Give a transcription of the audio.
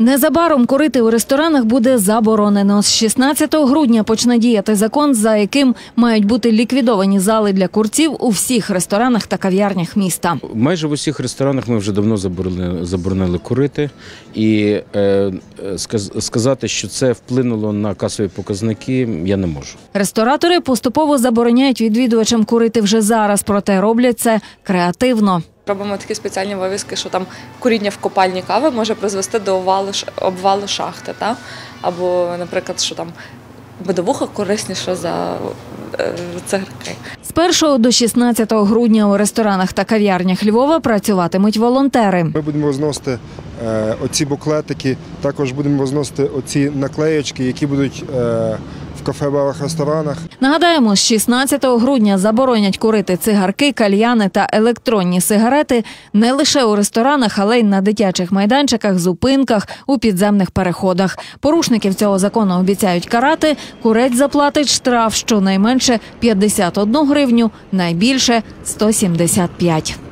Незабаром курити у ресторанах буде заборонено. З 16 грудня почне діяти закон, за яким мають бути ліквідовані зали для курців у всіх ресторанах та кав'ярнях міста. Майже в усіх ресторанах ми вже давно заборонили, заборонили курити, і е, е, сказати, що це вплинуло на касові показники, я не можу. Ресторатори поступово забороняють відвідувачам курити вже зараз, проте роблять це креативно. Робимо такі спеціальні вивіски, що там куріння в копальні кави може призвести до овалу, обвалу шахти. Та? Або, наприклад, що там медовуха корисніша за е, цигарки. З 1 до 16 грудня у ресторанах та кав'ярнях Львова працюватимуть волонтери. Ми будемо розносити е, оці буклетики, також будемо розносити оці наклеєчки, які будуть е, кафе, барах, ресторанах. Нагадаємо, з 16 грудня заборонять курити цигарки, кальяни та електронні сигарети не лише у ресторанах, але й на дитячих майданчиках, зупинках, у підземних переходах. Порушників цього закону обіцяють карати. Курець заплатить штраф щонайменше 51 гривню, найбільше 175.